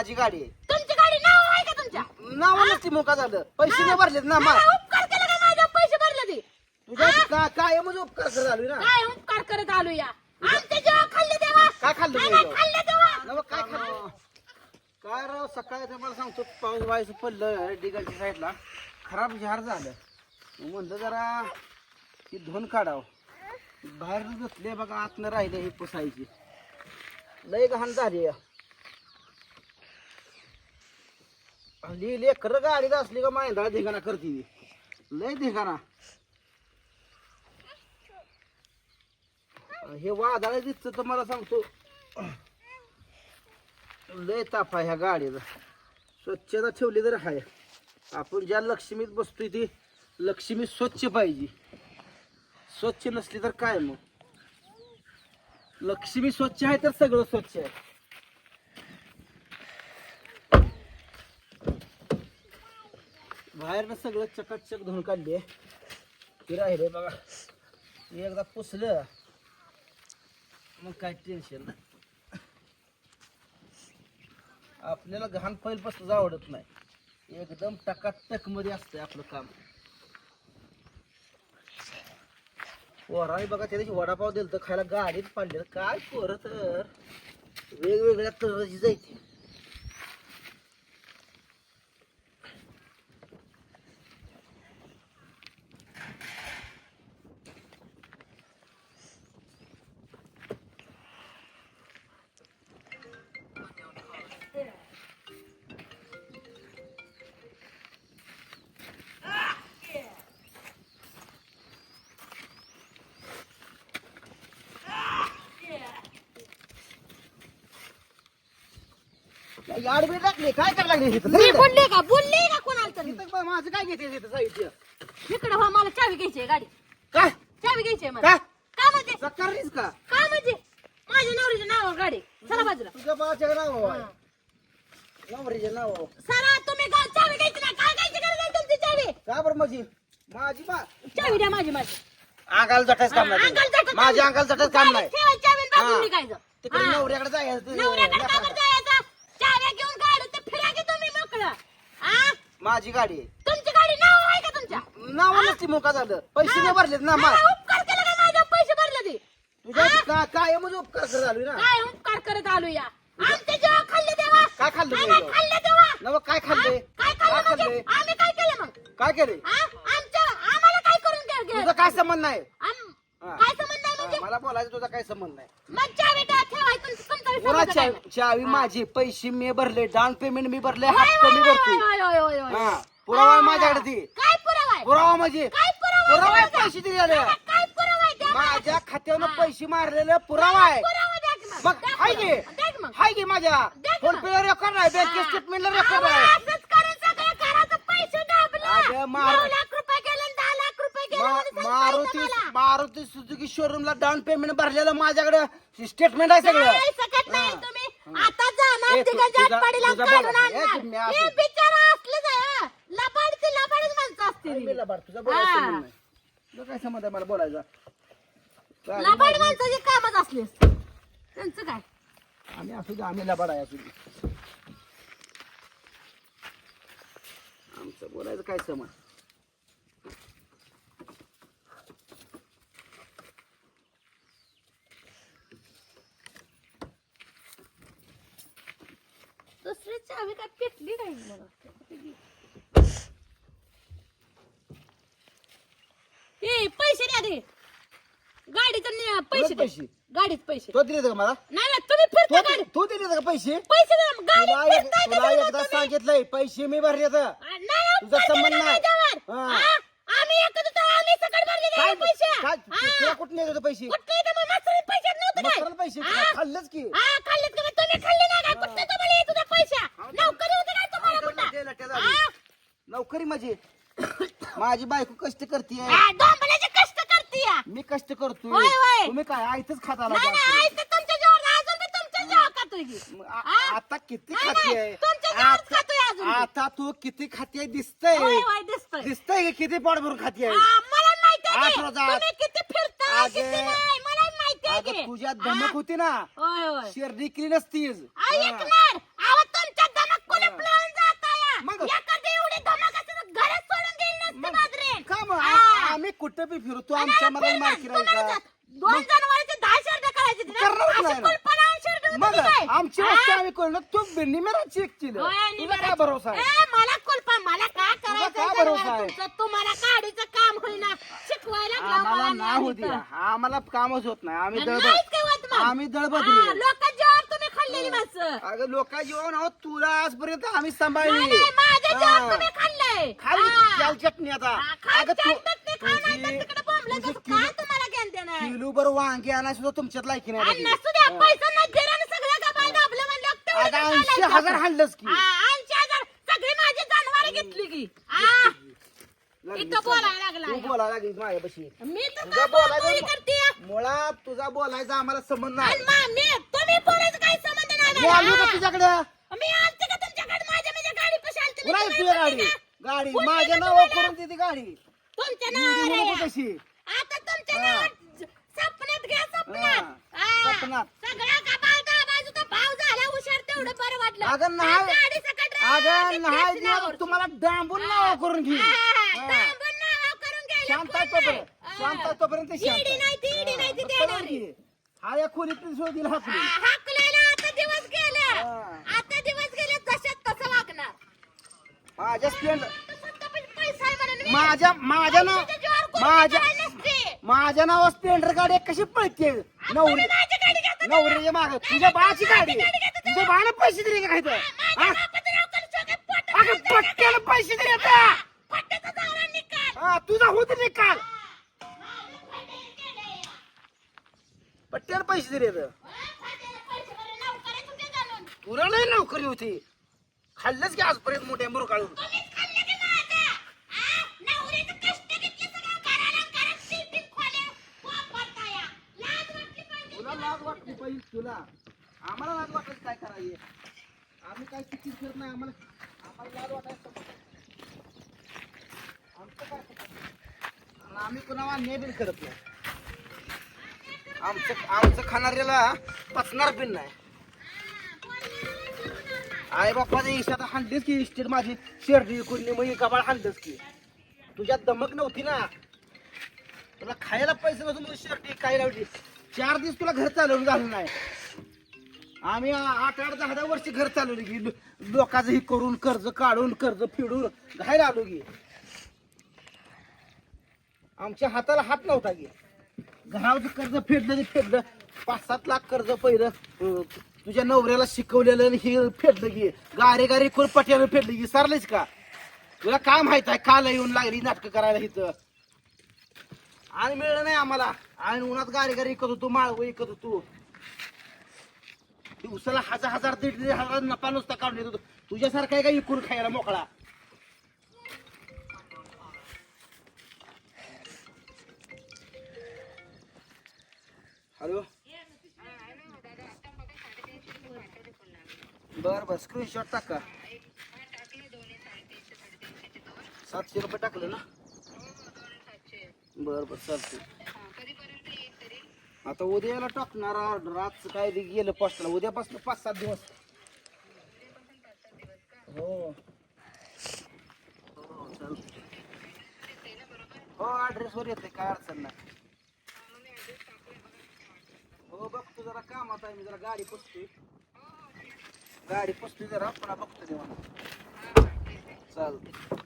माझी गाडी आहे. तुमची गाडी नाव आहे का तुमच्या? नाव नसती मोका झालं. पैसे नाही भरलेत ना मा मला उपकार केला का माझ्या पैसे भरले ते? तुझ्या का काय म्हणजे उपकार करावी ना. काय उपकार करत आलो या आमच्या जेव्हा खाल्ले तेव्हा? काय खाल्लं तुम्ही खाल्ले तेव्हा? नवं काय खाल्लं? काय राव सकाळी तुम्हाला सांगतो पाऊस व्हायचं पडलं डिगलच्या साईडला. खराब झार झालं. मग म्हणलं जरा ही धुवून काढावं. बाहेर बसले बघा आतनं राहिले ही पुसायची. लय घाण झाली या. हल्ली लेकर गाडीत असली का माहिंदा धिगाणा करते ती. लय धिगाणा. हे वादळा दिसतं तर मला सांगतो. लय ताप आहे ह्या गाडीचा. स्वच्छता ठेवली तर आहे आपण ज्या लक्ष्मीत बसतोय ती लक्ष्मी स्वच्छ पाहिजे. स्वच्छ नसली तर काय मग? लक्ष्मी स्वच्छ आहे तर सगळं स्वच्छ आहे. बाहेरनं सगळं चकाचक धुवून काढले ते राहिले बघा. एकदा पुसलं मग काय टेन्शन नाही. आपल्याला घाण पहिलपासूनच आवडत नाही. एकदम टकाटकमध्ये असतंय आपलं काम. पोराने बघा त्या दिवशी वडापाव दिलं तर खायला गाडीत पाडलेलं. काय पोरं तर. वेगवेगळ्या तऱ्हेची जायची. याड बीड टाकले काय करायला लागले इथं? मी बोलले का? बोलले का कोणाला तरी? इथं बा- माझं काय घेते इथं साहित्य? इकडे हो मला चावी घ्यायची आहे गाडी. काय? चावी घ्यायची आहे मला. काय? का म्हणजे? का? का म्हणजे? माझ्या नवरीच्या नावावर गाडी चला बाजूला. तुझ्या बाच्या नाव नवरीचे नाव सरा तुम्ही गा- चावी घ्यायची ना काय घ्यायची गरज आहे तुमची चावी? का बरं माझी? माझी बा चावी द्या माझी माझी. अंगाला जटायचं काम नाही. जटायचं माझ्या अंगाला जटायचं काम नाही. ठेवायची चावी आणि बाजूला हा. निघायचं. तिकडे हा. नवऱ्याकडे जायचं. नवऱ्याकडे का बरं ते- जायचं? चाव्या घेऊन गाडीत फिरा की तुम्ही मोकळं आ? माझी गाडी आहे. तुमची गाडी नाव आहे का तुमच्या? नाव नसती मोका झालं. पैसे नाही भरलेत ना मा मला उपकार केला का माझ्या? पैसे भरले ते. तुझ्या का काय म्हणजे उपकार करावी ना. काय उपकार करत आलो या? आमच्या जेव्हा खाल्ले तेव्हा? काय खाल्लं काय तुम्ही नाही खाल्ले तेव्हा? नव काय खाल्ले? काय खाल्लं म्हणजे? आम्ही काय केलं मग? काय केले? आमच्या आम्हाला काय करून तुझा काय संबंध नाही? आम- हा. काय संबंध आहे म्हणजे? मला बोलायचं तुझा काय संबंध नाही. मग चावी टा- ठेवायचं तुमचं चावी माझी पैसे मी भरले डाऊन पेमेंट मी भरले? हप्ता मी. हा पुरावा आहे माझ्याकडे ती काय पुरावा आहे पुरावा म्हणजे काय पुरावा पुरावा आहे आहे पैसे दिलेले काय पुरावा आहे द्या मला. माझ्या खात्यावर पैसे मारलेले पुरावा आहे पुरावा द्या की मग. मग द्या हाय पुरावा. गे द्या की मग. हाय गे माझ्या द्या की फोन मग. पे रेकॉर्ड आहे बँक. स्टेटमेंटला रेकॉर्ड आहे असंच करून सगळं घराचं पैसे दाबलं. अगं, मार- नऊ लाख रुपये गेले आणि दहा लाख रुपये गेले मा- मारुती. मारुती सुझुकी शोरूमला डाऊन पेमेंट भरलेलं माझ्याकडे स्टेटमेंट आहे सगळं नाही, सकत नाही हा. तुम्ही आता जाणार ए, तु- तिघाच्या तुझा- आटपाडीला तुझा काढून बोला. ए, आणणार. तुम्ही हे असं- बिचारा असलंच आहे. लबाडची लबाडच माणसं असतील मी. लबाड, तुझा बोलायचा हा. संबंध नाही. तुझा काय संबंध आहे मला बोलायचा लबाड माणसाची कामच. त्यांचं काय आम्ही असू दे आम्ही लबाड आहे असू दे आमचं बोलायचं काय समज दुसरी चावी काय पेटली नाही मला. ए पैसे द्या ते गाडीचं पैसे. पैसे? गाडीत पैसे तो दिले का मला नाही नाही, तुम्ही फिरता तो गाडी तो दिले का पैसे पैसे द्या गाडीत तुला एक- फिरताय तुला त्याच्यावर एकदा तुम्ही. सांगितलंय पैसे मी भरले तर आ, नाही, नाही, तुझा संबंध नाही. माझ्यावर. हा. हा? आम्ही एकत्र होतो, आम्ही सकट भरलेले काय आहे पैसे काय हा. तुला कुठे नेत होते पैसे कुठले मग पैसे नव्हते काय? मसाला पैसे हा? खाल्लंच की हा, खाल्लेत का मग तुम्ही खाल्ले नाही का? कुठले तुम्हाला येत होते पैसे? नोकरी होती ना तुम्हाला कुठं? हा? नोकरी माझी माझी बायको कष्ट करते हा, डोंबल्याचे कष्ट करते या. मी कष्ट करतोय होय, होय. तुम्ही काय आयतच खाता आला नाही, जास्त. नाही, आई तर तुमच्या जीवावर नाही, अजून बी तुमच्या जीवावर खातोय की. मग आ- हा? आता किती नाही, खाती नाही, आहे तुमच्या जीवावर आता- खातोय अजून बी. आता तू किती खाती दिसतंय होय, होय, दिसतंय. दिसतंय की किती पोट भरून खाती आहे हा, मला माहिती आहे आठ की. रोजात. तुम्ही किती फिरता अगं. किती नाही मला माहिती आहे अगं की. तुझ्या हा? धमक होती ना होय होय शिर्डी केली नसतीस हा. ऐकणार अहो तुमच्या मग एखादी एवढी धमाक असते तर घरात सोडून गेली नसती मग बाजरी. का मग हा. आ- आम्ही कुठं बी फिरू तू आणि आमच्या मला मार फिरायचा. दोन जनावरांचे दहा शर्ट करायचे तिला. करणारच अशी नाही ना. कुलपणा आणि शर्ट होती मग ती काय? आमची हा? वस्तू आम्ही कळलं तू निमेरा चेक केलं होय, तुला काय भरोसा आहे ए, मला कुलपा मला का करायचं भरोसा आहे? तुमचं? तुम्हाला काढीचं काम होईना शिकवायला आम्हाला मला ना. आम्हाला कामच होत नाही आम्ही नाहीच दळबद काय होत मग. आम्ही हा, तुम्ही खाल्लेली माणसं अगं लोका जेवण आहोत तुला आजपर्यंत आम्ही सांभाळली नाही, हा. तुम्ही खाल्लंय हा. चटणी आता हा, अगं तू चटणी तुझी तिकडे बोंबलत तुझी असं काय तुम्हाला ज्ञान देणार? किलो बर वांगी आणा सुद्धा तुमच्यात लायकी नाही आता ऐंशी. हजार हाणलंच की. इथं बोलायला लागला तू बोलायला लागली माझ्यापाशी. मी तर तुझं बोलबोली. करते? मुळात तुझा बोलायचा आम्हाला संबंध नाही. आणि मा- मी तुम्ही बोलायचं काही संबंध नाही मी आलो मला. का तुझ्याकडे? मी आलते का तुमच्याकडे? माझ्या माझ्या गाडी पशी आलते. मी कुणा तुम्हाला तुझ्या बोलली गाडी? माझ्या नावावर? करून देते गाडी. तुमच्या नावावर आहे. कशी आता तुमच्या हा. नावावर सपनात घ्या सपनात हा. हा. सपनात. सगळा गबाळ दाबायचा भाव झाला हुशार तेवढं बरं वाटलं अगं नाही. सकट अगं नाही देणार, नावावर. तुम्हाला डांबून नाव करून घेईन हा, हा, नावावर करून घ्यायला शांत आहे कोण नाही. तोपर्यंत. शांत आहे तोपर्यंत शांत इडी नाही ती, इडी नाही ती देणार. हा या खोलीत शोध दिला हाकलून हा, हाकलेला आता दिवस गेले हा. आता दिवस गेले तशात तसं वागणार माझ्या स्टँड स्वतः पण पैसा आहे म्हणून मी माझ्या माझ्या नाव माझ्या. माझ्या नाव स्प्लेंडर गाडी कशी पळते? नवरी? नवरीच्या माग. तुझ्या बाची गाडी. तुझ्या बाला पैसे दिले का काय. पट्ट्याला पैसे दिले आता. हा तुझा होत निकाल. पट्ट्याला पैसे दिले. तुला नाही नोकरी होती. खाल्लंच की आजपर्यंत मोठ्या मुरू तुला. आम्हाला लाज वाटायचं काय करायचे? आम्ही काय चुकीच करत नाही आम्हाला आम्हाला लाज वाटायचं आमचं काय आणि आम्ही कुणाला नेबिल करत नाही. आमचं आमचं खाणाऱ्याला पचणार पण नाही. आई बाप्पाच्या इशात हाणलीस की इस्टेट माझी शेरडी कुंडी मग कबाळ हाणलीस की? तुझ्यात दमक नव्हती ना? तुला खायला पैसे नव्हतं मग काय लावलीस? चार दिवस तुला घर चालवून झालं नाही. आम्ही आठ आठ दहा दहा वर्ष घर चालवली की लोकांचं हे करून कर्ज काढून कर्ज फिडून घायला आलो की. आमच्या हाताला हात नव्हता की. घरावरचं कर्ज फेडलं ते फेडलं. पाच सात लाख कर्ज पहिलं तुझ्या नवऱ्याला शिकवलेलं हे फेडलं की. गारे गारे कोण पट्याला फेडलं की. सारलेच का? तुला काय माहीत आहे? काल येऊन लागली नाटकं करायला इथं. आणि मिळलं नाही आम्हाला. आणि उन्हात गाडी गाडी इकत होतो माळव इकत होतो. दिवसाला हजार हजार दीड दीड हजार नफा नुसता काढून येत होतो. तुझ्यासारखा आहे का इकून खायला मोकळा? हॅलो? बर बर. स्क्रीनशॉट टाका. सातशे रुपये टाकले ना? बर बर. चालते आता उद्याला टाकणार रात काय ते गेलं पोस्टला उद्यापासून पाच सात दिवस. हो. हो चालतंय. हो ऍड्रेस वर येते काय अडचण नाही. हो बघतो जरा कामात आहे. मी जरा गाडी पुसते गाडी पुसते जरा. पुन्हा बघतो देवा चालते